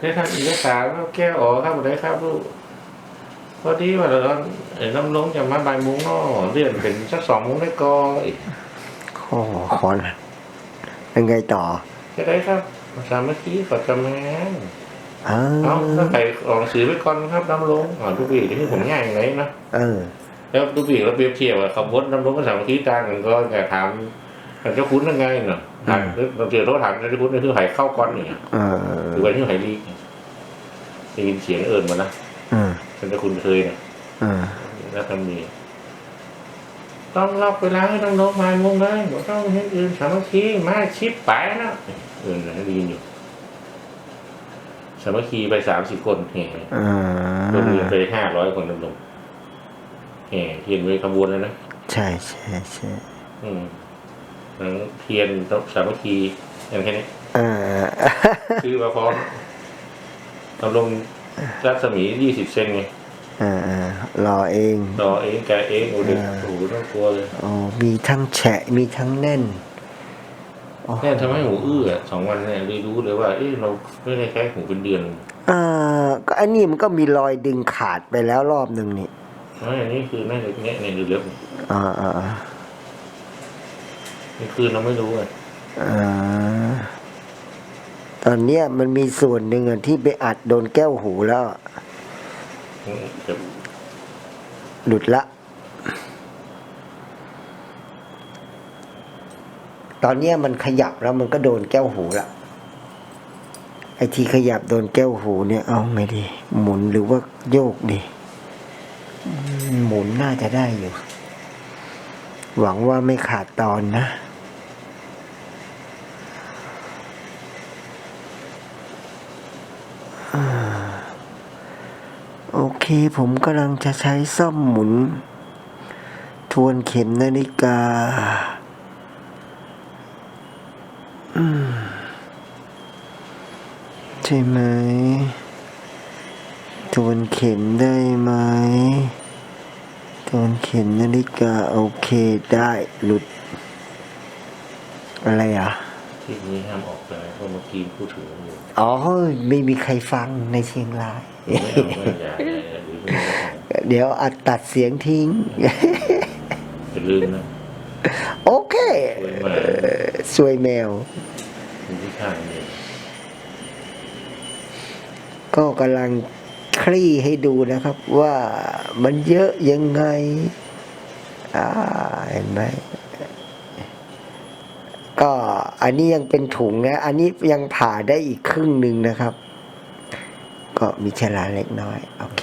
ได้ทำเอกสารแล้วแก้ออกครับได้ครับลูกพอดีว่าเราไอ้น้ำลงจะมาบ่ายโมงเนาะเลื่อนเป็นสักสองโมงได้ก่อนขอขอยังไงต่อจะได้ครับสามัคคีขอจำงานเอเอาอถ้าใครออกหนังสือไว้ก่อนครับน้ำลงอ๋อทุกปีที่ผมง่ายอย่างไรนะเออ แล้วทุกปีเราเปรียบเทียบว่าคำวดน้ำลงกับสามัคคีต่างกันก็แกถาม มันจะคุ้นยังไงเนาะถามเราเจอโทรถามจะคุ้นคือไห่เข้าก่อนอย่างเงี้ยเออหรือว่าที่ไห่ลีกได้ยินเสียงเอิญมานะเออมันจะคุ้นเคยนะเออแล้วทำนี้ต้องรับเวลาให้น้องๆมาโมงเลยบอกต้องให้อื่นสามัคคีมาชิปไปนะเอิญนะได้ยินอยู่สามัคคีไปสามสิบคนแห่เอโรงเรียนอไปห้าร้อยคนดำรงแห่เทียนไว้ขบวนแล้วนะ ใช่ใช่ใช่อืม ทั้งเทียนต้องสามัคคีอย่างแค่นี้เออชื่อมาพร้อมดำรงรัศมียี่สิบเซนไงเออเออรอเองต่อเองแกเองโอ้โหอ่าโอ้โหต้องกลัวเลยอ๋อมีทั้งแฉะมีทั้งแน่นอ๋อแน่ทำให้หูอื้ออะสองวันเนี่ยเลยรู้เลยว่าเอ๊ะเราไม่ได้แค่หูเป็นเดือนเออก็อันนี้มันก็มีรอยดึงขาดไปแล้วรอบหนึ่งนี่ไม่อันนี้คือน่าจะแง่ในเรืออ่าอ่า อ่านี่คือเราไม่รู้ไงอ่าตอนเนี้ยมันมีส่วนหนึ่งอะที่ไปอัดโดนแก้วหูแล้วหลุดละ ตอนเนี้ยมันขยับแล้วมันก็โดนแก้วหูละไอ้ที่ขยับโดนแก้วหูเนี่ยเอาไงดี หมุนหรือว่าโยกดีหมุนน่าจะได้อยู่ หวังว่าไม่ขาดตอนนะ อ่า โอเคผมกำลังจะใช้ซ่อมหมุน ทวนเข็มนาฬิกา ใช่ไหม ทวนเข็มได้ไหม ทวนเข็มนาฬิกา โอเคได้หลุด อะไรอะ ที่นี้ห้ามออกไปเพราะเมื่อกี้พูดถึงอยู่อ๋อไม่มีใครฟังในเชียงราย ไม่เอาไม่อย่าอย่าอย่าหรือไม่ต้องเดี๋ยวอัดตัดเสียงทิ้ง อย่าลืมนะโอเคสวยมากเอ่อสวยแมว คุณที่ข้างเนี่ยก็กำลังคลี่ให้ดูนะครับว่ามันเยอะยังไง อ่าเห็นไหม ก็ อันนี้ยังเป็นถุงนะ อันนี้ยังผ่าได้อีกครึ่งหนึ่งนะครับ ก็มีชลาเล็กน้อย โอเค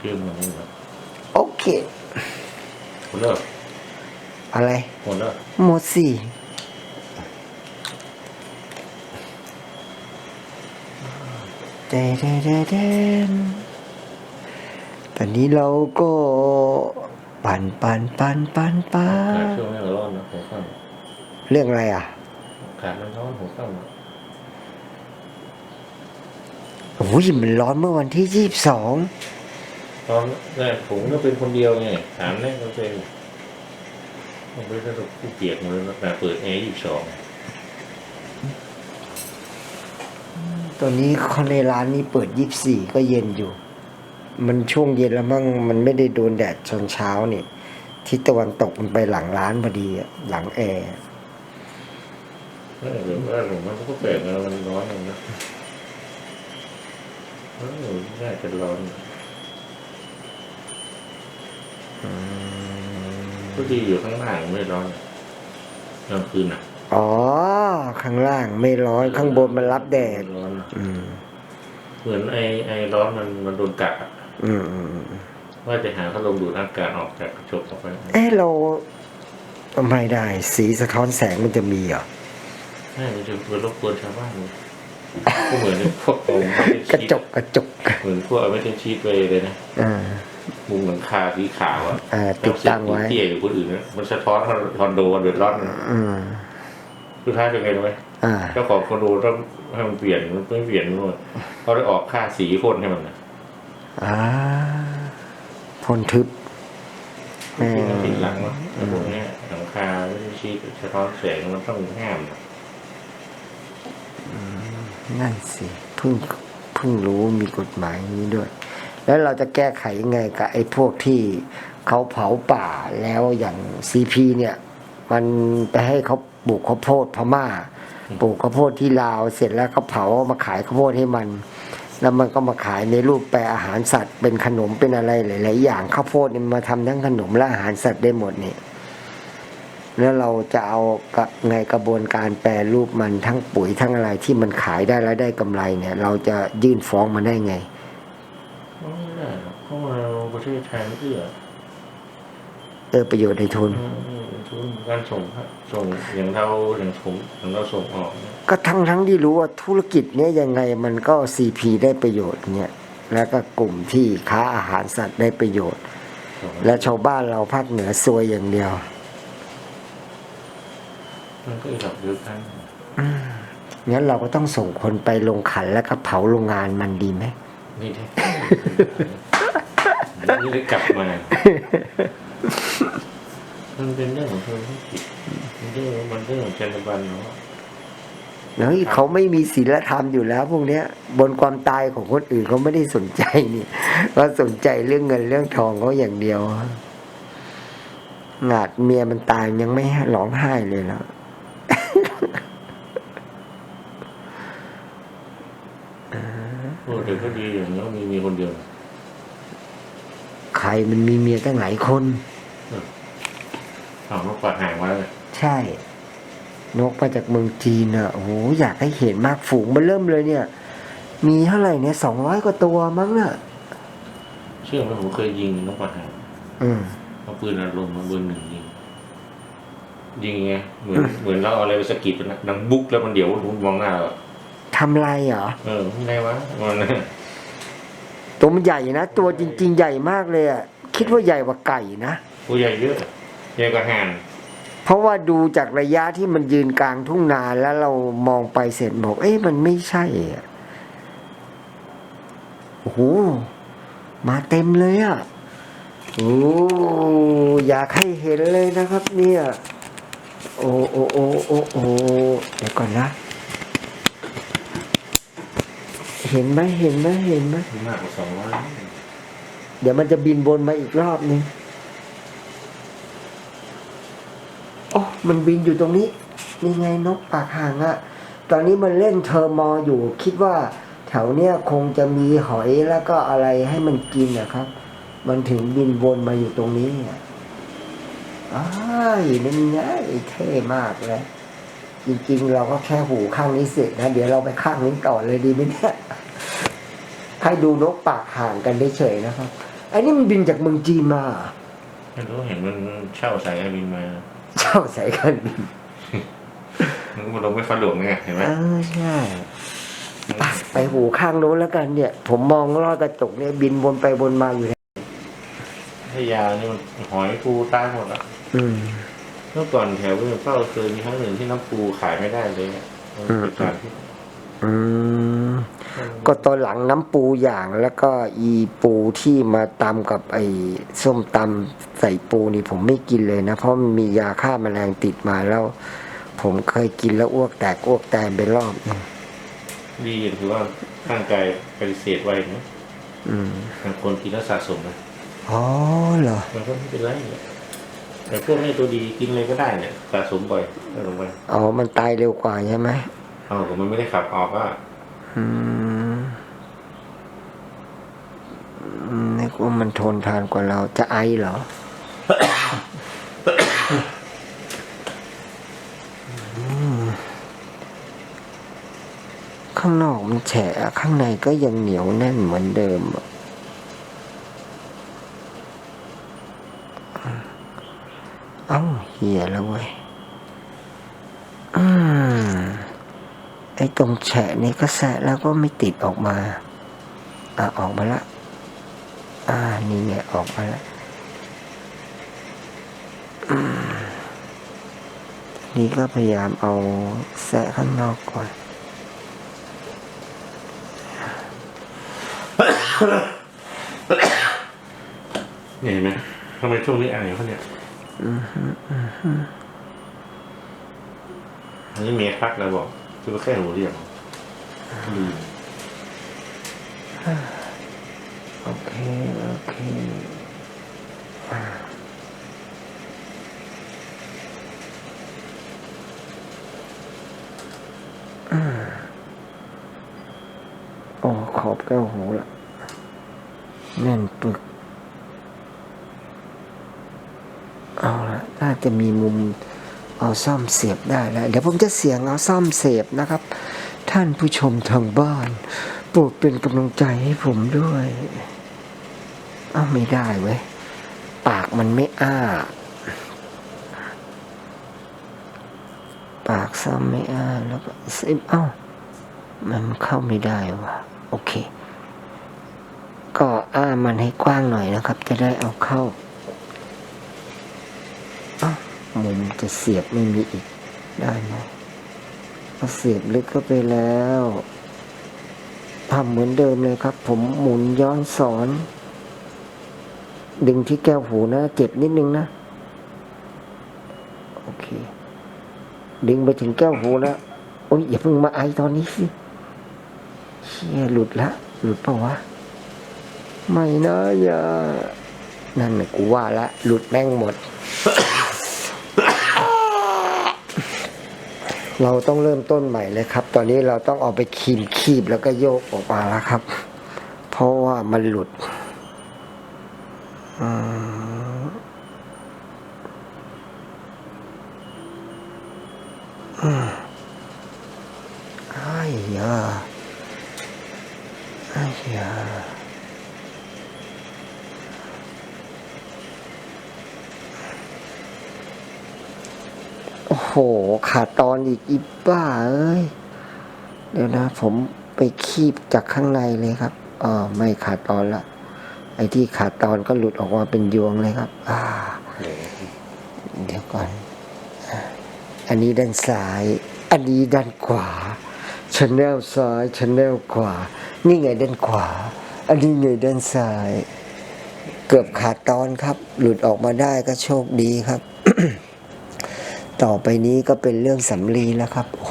เรื่องมันนี่แบบโอเคหมดแล้วอะไร หมดแล้วหมดสี่เดเดเดเดนตอนนี้เราก็ปั่นปั่นปั่นปั่นปั่ขาดนช่วงนี้ร้อนนะหัวข้าม เรื่องอะไรอะขาดมันร้อนหัวข้ามโอ้ยมันร้อนเมื่อวันที่ยี่สิบสองตอนแรกผมก็เป็นคนเดียวไงถามแรกก็เป็นผมไม่ได้ต้องผู้เปียกหมดเลยนะแต่เปิดแอร์ยี่สิบสองตอนนี้คนในร้านนี้เปิดยี่บสี่ก็เย็นอยู่ มันช่วงเย็นแล้วมั้งมันไม่ได้โดนแดดตอนเช้านี่ที่ตะวันตกมันไปหลังร้านพอดีอะหลังแอร์ เออเดี๋ยวว่าผมมันก็แปลกนะมันร้อนอย่างนะเออน่าจะร้อนก็ดีอยู่ข้างล่างไม่ร้อนกลางคืนอะ อ๋อ ข้างล่างไม่ร้อนข้างบนมันรับแดดร้อนอืมเหมือนไอไอร้อนมันมันโดนกัดอะอืมอืมอืมว่าจะหาพัดลมดูดอากาศออกจากกระจกออกไปเอ้เราไม่ได้ สีสะท้อนแสงมันจะมีเหรอ ใช่มันจะเป็นรบกวนชาวบ้านเลยก็เหมือนพวกเอาไม่ได้กระชีตจกกระจกเหมือนพวกเอาไม่ได้ชีตไปเลยนะอ่ามุมหลังคาสีขาวอะอ่าติดตั้งไว้เตี้ยอยู่คนอื่นนะมันสะท้อนคอนโดเดือดร้อนนะอืมสุดท้ายเป็นไงรู้ไหมอ่าเจ้าของคอนโดต้องให้มันเปลี่ยนมันไม่เปลี่ยนมันหมดเขาได้ออกค่าสีพ่นให้มันนะอ่าพ่นทึบที่มันติดหลังเนาะไอ้พวกเนี้ยหลังคาไม่ได้ชีตสะท้อนแสงมันต้องห้ามนะ นั่นสิเพิ่งเพิ่งรู้มีกฎหมายนี้ด้วย แล้วเราจะแก้ไขยังไงกับไอ้พวกที่เขาเผาป่าแล้วอย่างซีพีเนี่ย มันไปให้เขาปลูกข้าวโพดพม่าปลูกข้าวโพดที่ลาวเสร็จแล้วเขาเผามาขายข้าวโพดให้มัน แล้วมันก็มาขายในรูปแปรอาหารสัตว์ เป็นขนมเป็นอะไรหลาย ๆ อย่างข้าวโพดเนี่ยมาทำทั้งขนมและอาหารสัตว์ได้หมดเนี่ย แล้วเราจะเอากับไงกระบวนการแปรรูปมันทั้งปุ๋ยทั้งอะไรที่มันขายได้แล้วได้กำไรเนี่ย เราจะยื่นฟ้องมันได้ไงไม่ได้หรอกเพราะว่าเราประเทศไทยไม่เอื้อเออประโยชน์ในทุนอืมทุนการส่งส่งอย่างเราอย่างผมอย่างเราส่งออกเนี่ยก็ทั้งทั้งที่รู้ว่าธุรกิจเนี้ยยังไงมันก็ซีพีได้ประโยชน์เนี่ยแล้วก็กลุ่มที่ค้าอาหารสัตว์ได้ประโยชน์ และชาวบ้านเราภาคเหนือซวยอย่างเดียว มันก็อีกแบบเดียวกันงั้นเราก็ต้องส่งคนไปลงขันแล้วก็เผาโรงงานมันดีไหมนี่ได้นี่ได้กลับมามันเป็นเรื่องของธุรกิจมันเรื่องมันเรื่องของจรรยาบรรณเนาะแล้วเขาไม่มีศีลธรรมอยู่แล้ว พวกเนี้ย บนความตายของคนอื่นเขาไม่ได้สนใจนี่เขาสนใจเรื่องเงินเรื่องทองเขาอย่างเดียวงาดเมียมันตายยังไม่ร้องไห้เลยแล้ว โอ้แต่ก็ดีอย่างนี้มีมีคนเดียว ใครมันมีเมียตั้งหลายคนเอามาปากห่างไว้เลยใช่ นกมาจากเมืองจีนอะโอ้โหอยากให้เห็นมากฝูงมันเริ่มเลยเนี่ย มีเท่าไหร่เนี่ยสองร้อยกว่าตัวมั้งน่ะ เชื่อไหมผมเคยยิงนกปากห่างอืมเอาปืนอารมณ์มาเบอร์หนึ่ง ยิงยิงไงเหมือนเหมือนเราเอาอะไรไปสะกิดมันนะดังบุ๊กแล้วมันเดี๋ยวมองหน้าเราทำไรเหรอ เออไม่ได้วะมันนะตัวมันใหญ่นะ ตัวจริง ๆ ใหญ่มากเลยอะ คิดว่าใหญ่กว่าไก่นะตัวใหญ่เยอะใหญ่กว่าห่านเพราะว่าดูจากระยะที่มันยืนกลางทุ่งนาแล้วเรามองไปเสร็จบอก เอ๊ะมันไม่ใช่อะโอ้โหมาเต็มเลยอะโอ้อยากให้เห็นเลยนะครับ เนี่ย โอ้โอ้โอ้โอ้โอ้เดี๋ยวก่อนนะ เห็นไหมเห็นไหมเห็นไหมมากกว่าสองร้อยเดี๋ยวมันจะบินบนมาอีกรอบนึงโอ้มันบินอยู่ตรงนี้นี่ไงนกปากห่างอะตอนนี้มันเล่นเทอร์มออยู่ คิดว่าแถวเนี้ยคงจะมีหอยแล้วก็อะไรให้มันกินนะครับ มันถึงบินวนมาอยู่ตรงนี้อะ อ้ายนั่นไงเท่มากเลยจริงๆ เราก็แค่หูข้างนี้เสร็จนะ เดี๋ยวเราไปข้างนี้ต่อเลยดีไหมเนี่ยให้ดูนกปากห่างกันเฉยๆนะครับอันนี้มันบินจากเมืองจีนมาเหรอไม่รู้เห็นมันเช่าสายการบินมา เช่าสายการบินมันก็มาลงไม่ฟ้าหลวงไงเห็นไหมเออใช่ไปไปหูข้างโน้นแล้วกันเนี่ย ผมมองลอดกระจกเนี่ยบินวนไปวนมาอยู่เนี่ยถ้ายานี่มันหอยปูตายหมดอะ อืม เมื่อก่อนแถวเมืองเฝ้าเคยมีครั้งหนึ่งที่น้ำปูขายไม่ได้เลยอะมันเป็นการที่อืม ก็ตอนหลังน้ำปูอย่างแล้วก็อีปูที่มาตำกับไอ้ส้มตำใส่ปูนี่ผมไม่กินเลยนะ เพราะมันมียาฆ่าแมลงติดมาแล้ว ผมเคยกินแล้วอ้วกแตกอ้วกแตนไปรอบหนึ่งดีถือว่าร่างกายปฏิเสธไว้นะอืม บางคนกินแล้วสะสมนะอ๋อเหรอมันก็ไม่เป็นไรเนี่ย แต่พวกนี้ตัวดีกินเลยก็ได้เนี่ยสะสมบ่อยก็ลงไปอ๋อ มันตายเร็วกว่าใช่ไหมเอาผมมันไม่ได้ขับออกก็อืมอืมนึกว่ามันทนทานกว่าเราจะไอเหรออืมข้างนอกมันแฉะข้างในก็ยังเหนียวแน่นเหมือนเดิมอะ เหี้ยแล้วเว้ยอืมไอ้ตรงแฉะนี่ก็แสะแล้วก็ไม่ติดออกมา อะออกมาละ อ่า นี่ไงออกมาละอืมนี่ก็พยายามเอาแสะข้างนอกก่อนเนี่ยเห็นไหมทำไมช่วงนี้อะไรเขาเนี่ย อันนี้เมียทักแล้วบอกคือแค่หูเรียกดีโอเค โอเคอ่าอ่าโอ้ขอบแก้วหูละแน่นปึก เอาจะมีมุมเอาซ่อมเสียบได้แล้วเดี๋ยวผมจะเสียงเอาซ่อมเสียบนะครับ ท่านผู้ชมทางบ้านโปรดเป็นกำลังใจให้ผมด้วยอ้าวไม่ได้เว้ยปากมันไม่อ้า ปากซ้ำไม่อ้าแล้วก็ซิมเอ้ามันเข้าไม่ได้วะโอเค ก็อ้ามันให้กว้างหน่อยนะครับ จะได้เอาเข้า มุมจะเสียบไม่มีอีกได้ไหมก็เสียบลึกเข้าไปแล้วทำเหมือนเดิมเลยครับ ผมหมุนย้อนสอน ดึงที่แก้วหูนะเจ็บนิดนึงนะ โอเค ดึงไปถึงแก้วหูแล้วโอ้ยอย่าเพิ่งมาไอตอนนี้สิเชี่ยหลุดละ หลุดเปล่าวะ ไม่นะอย่า นั่นน่ะกูว่าละ หลุดแม่งหมด เราต้องเริ่มต้นใหม่เลยครับ ตอนนี้เราต้องเอาไปคีมคีบแล้วก็โยกออกมาแล้วครับ เพราะว่ามันหลุดอืมอืมอ้ายยาอ้ายยา โอ้โห ขาดตอนอีกอีบ้าเอ้ย เดี๋ยวนะ ผมไปคีบจากข้างในเลยครับอ๋อไม่ขาดตอนละ ไอ้ที่ขาดตอนก็หลุดออกมาเป็นยวงเลยครับ อ่า เดี๋ยวก่อน อันนี้ด้านซ้าย อันนี้ด้านขวาชแนลซ้ายชแนลขวา นี่ไงด้านขวา อันนี้ไงด้านซ้าย เกือบขาดตอนครับ หลุดออกมาได้ก็โชคดีครับ ต่อไปนี้ก็เป็นเรื่องสำลีแล้วครับโห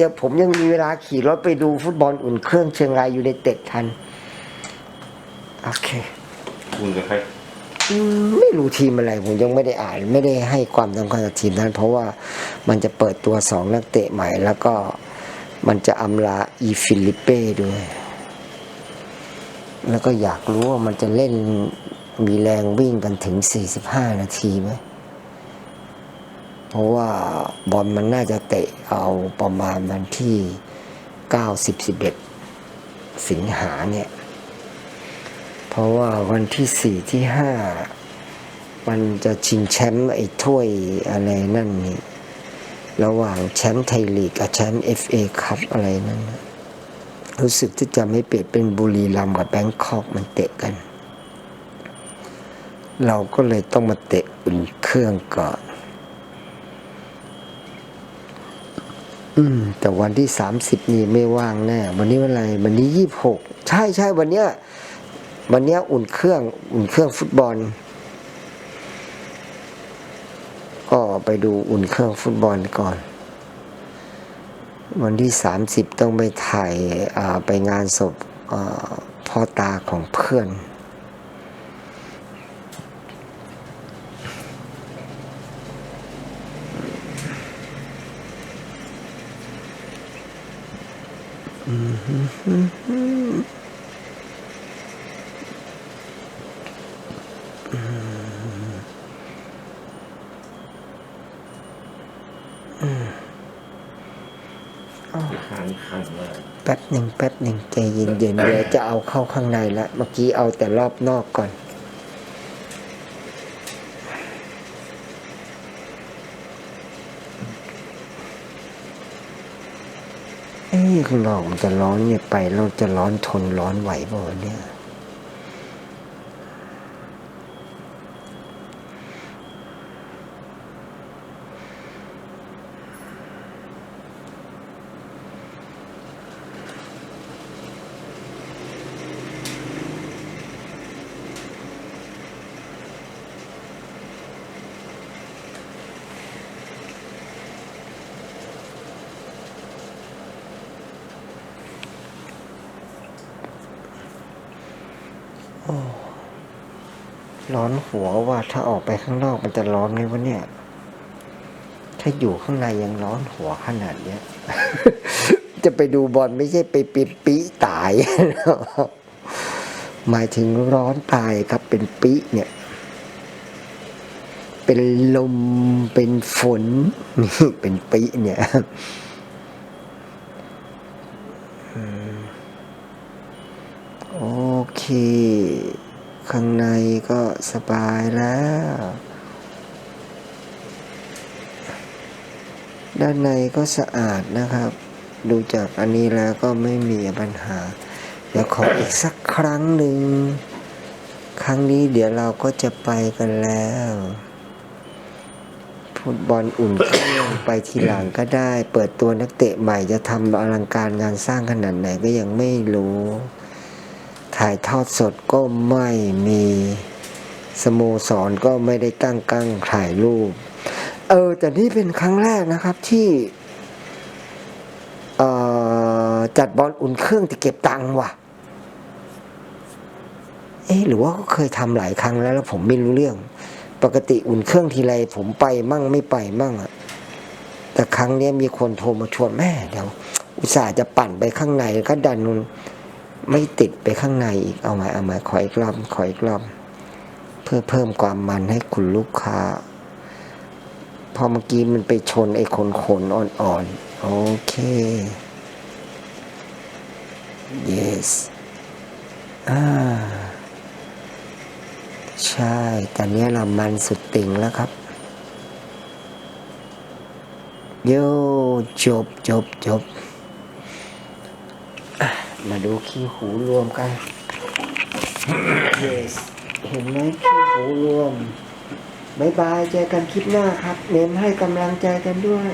ยังผมยังมีเวลาขี่รถไปดูฟุตบอลอุ่นเครื่องเชียงรายอยู่ในเต็ดทัน โอเค คุณกับใครอืมไม่รู้ทีมอะไร ผมยังไม่ได้อ่าน ไม่ได้ให้ความสำคัญกับทีมนั้น เพราะว่ามันจะเปิดตัวสองนักเตะใหม่ แล้วก็มันจะอำลาอีฟิลิปเป้ด้วย แล้วก็อยากรู้ว่ามันจะเล่นมีแรงวิ่งกันถึง 45 นาทีไหม เพราะว่าบอลมันน่าจะเตะเอาประมาณวันที่ 9 10 11 สิงหาเนี่ย เพราะว่าวันที่สี่ที่ห้ามันจะชิงแชมป์ไอ้ถ้วยอะไรนั่นนี่ระหว่างแชมป์ไทยลีกกับแชมป์เอฟเอคัพอะไรนั่น รู้สึกที่จะไม่เปลี่ยนเป็นบุรีรัมย์กับแบงคอกมันเตะกัน เราก็เลยต้องมาเตะอุ่นเครื่องก่อน อืม แต่วันที่สามสิบนี่ไม่ว่างแน่ วันนี้วันอะไร วันนี้ยี่บหกใช่ใช่วันเนี้ย วันเนี้ยอุ่นเครื่อง อุ่นเครื่องฟุตบอล ก็ไปดูอุ่นเครื่องฟุตบอลก่อน วันที่สามสิบต้องไปถ่ายอ่าไปงานศพอ่าพ่อตาของเพื่อน คันคันมาก แป๊บหนึ่งแป๊บหนึ่งใจเย็นๆเดี๋ยวจะเอาเข้าข้างในละเมื่อกี้เอาแต่รอบนอกก่อน เอ้ย ข้างนอกมันจะร้อนเนี่ยไปเราจะร้อนทนร้อนไหวบ่เนี่ย ร้อนหัวว่าถ้าออกไปข้างนอกมันจะร้อนไหมวะเนี่ย ถ้าอยู่ข้างในยังร้อนหัวขนาดเนี้ย จะไปดูบอลไม่ใช่ไปปิดปีตาย หมายถึงร้อนตายครับเป็นปีเนี่ย เป็นลมเป็นฝนมีเป็นปีเนี่ย อเคข้างในก็สบายแล้ว ด้านในก็สะอาดนะครับ ดูจากอันนี้แล้วก็ไม่มีปัญหา เดี๋ยวขออีกสักครั้งหนึ่ง ครั้งนี้เดี๋ยวเราก็จะไปกันแล้วฟุตบอลอุ่นเครื่องไปทีหลังก็ได้ เปิดตัวนักเตะใหม่จะทำอลังการงานสร้างขนาดไหนก็ยังไม่รู้ ถ่ายทอดสดก็ไม่มีสโมสรก็ไม่ได้ตั้งกั้งถ่ายรูป เออ แต่นี่เป็นครั้งแรกนะครับที่เออจัดบอลอุ่นเครื่องที่เก็บตังค์ว่ะ เอ๊หรือว่าก็เคยทำหลายครั้งแล้วแล้วผมไม่รู้เรื่อง ปกติอุ่นเครื่องทีไรผมไปมั่งไม่ไปมั่งอะแต่ครั้งนี้มีคนโทรมาชวนแม่เดี๋ยว อุตส่าห์จะปั่นไปข้างในแล้วก็ดัน ไม่ติดไปข้างในอีกเอามาเอามาขออีกรอบขออีกรอบเพื่อเพิ่มความมันให้คุณลูกค้า พอเมื่อกี้มันไปชนไอ้ขนขนอ่อนๆโอเค yes อ่าใช่ตอนนี้เรามันสุดติ่งแล้วครับโยจบจบจบ ดูขี้หูรวมกัน yes เห็นไหมขี้หูรวมบายบายเจอกันคลิปหน้าครับ เน้นให้กำลังใจกันด้วย